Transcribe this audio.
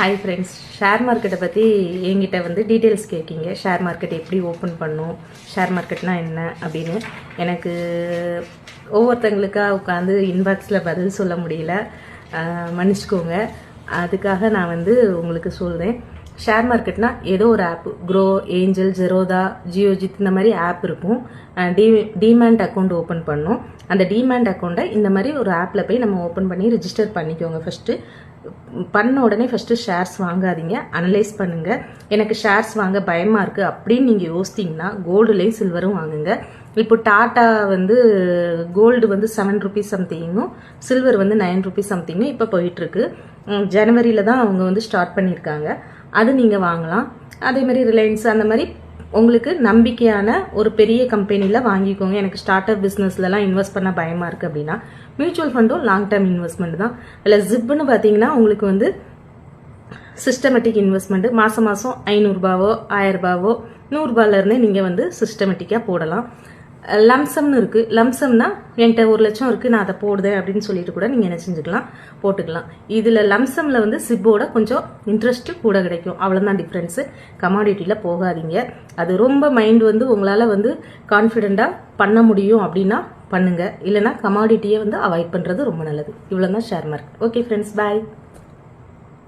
Hi friends share மார்க்கெட்டை பற்றி என்கிட்ட வந்து டீட்டெயில்ஸ் கேட்கிங்க ஷேர் மார்க்கெட் எப்படி ஓப்பன் பண்ணும்? ஷேர் மார்க்கெட்னா என்ன? அப்படின்னு எனக்கு ஒவ்வொருத்தங்களுக்கா உட்காந்து இன்பாக்ஸில் பதில் சொல்ல முடியல. மன்னிச்சுக்கோங்க. அதுக்காக நான் வந்து உங்களுக்கு சொல்கிறேன் ஷேர் மார்க்கெட்னா ஏதோ ஒரு app Groww Angel Zerodha Geojit இந்த மாதிரி ஆப் இருக்கும். டி டிமேண்ட் அக்கௌண்ட் ஓப்பன் பண்ணும். அந்த டிமேண்ட் அக்கௌண்ட்டை இந்த மாதிரி ஒரு ஆப்பில் போய் நம்ம ஓப்பன் பண்ணி ரிஜிஸ்டர் பண்ணிக்கோங்க ஃபஸ்ட்டு பண்ண உடனே ஃபஸ்ட்டு ஷேர்ஸ் வாங்காதீங்க. அனலைஸ் பண்ணுங்கள் எனக்கு ஷேர்ஸ் வாங்க பயமாக இருக்குது அப்படின்னு நீங்கள் யோசித்தீங்கன்னா கோல்டுலேயும் சில்வரும் வாங்குங்க. இப்போ டாட்டா வந்து கோல்டு வந்து செவன் ருபீஸ் சம்திங்கும் சில்வர் வந்து நைன் ருபீஸ் சம்திங்கும் இப்போ போயிட்டுருக்கு. ஜனவரியில் தான் அவங்க வந்து ஸ்டார்ட் பண்ணியிருக்காங்க. அது நீங்கள் வாங்கலாம். அதே மாதிரி ரிலையன்ஸ் அந்த மாதிரி உங்களுக்கு நம்பிக்கையான ஒரு பெரிய கம்பெனியில் வாங்கிக்கோங்க. எனக்கு ஸ்டார்ட் அப் பிஸ்னஸ்லலாம் இன்வெஸ்ட் பண்ண பயமாக இருக்குது அப்படின்னா மியூச்சுவல் ஃபண்டும் லாங் டேர்ம் இன்வெஸ்ட்மெண்ட் தான். அதில் ஜிப்னு பார்த்தீங்கன்னா உங்களுக்கு வந்து சிஸ்டமேட்டிக் இன்வெஸ்ட்மெண்ட்டு மாதம் மாதம் ஐநூறுரூபாவோ ஆயிரரூபாவோ நூறுரூபாலேருந்தே நீங்கள் வந்து சிஸ்டமேட்டிக்காக போடலாம். லம்சம்னு இருக்குது லம்சம்னா என்கிட்ட ஒரு லட்சம் இருக்குது நான் அதை போடுதேன் அப்படின்னு சொல்லிட்டு கூட நீங்கள் என்ன செஞ்சுக்கலாம் போட்டுக்கலாம். இதில் லம்சமில் வந்து சிப்போட கொஞ்சம் இன்ட்ரெஸ்ட்டு கூட கிடைக்கும். அவ்வளோதான் டிஃப்ரென்ஸு கமாடிட்டியில் போகாதீங்க. அது ரொம்ப மைண்ட் வந்து உங்களால் வந்து கான்ஃபிடெண்ட்டாக பண்ண முடியும் அப்படின்னா பண்ணுங்கள் இல்லைனா கமாடிட்டியை வந்து அவாய்ட் பண்ணுறது ரொம்ப நல்லது. இவ்வளோ தான் share mark okay friends bye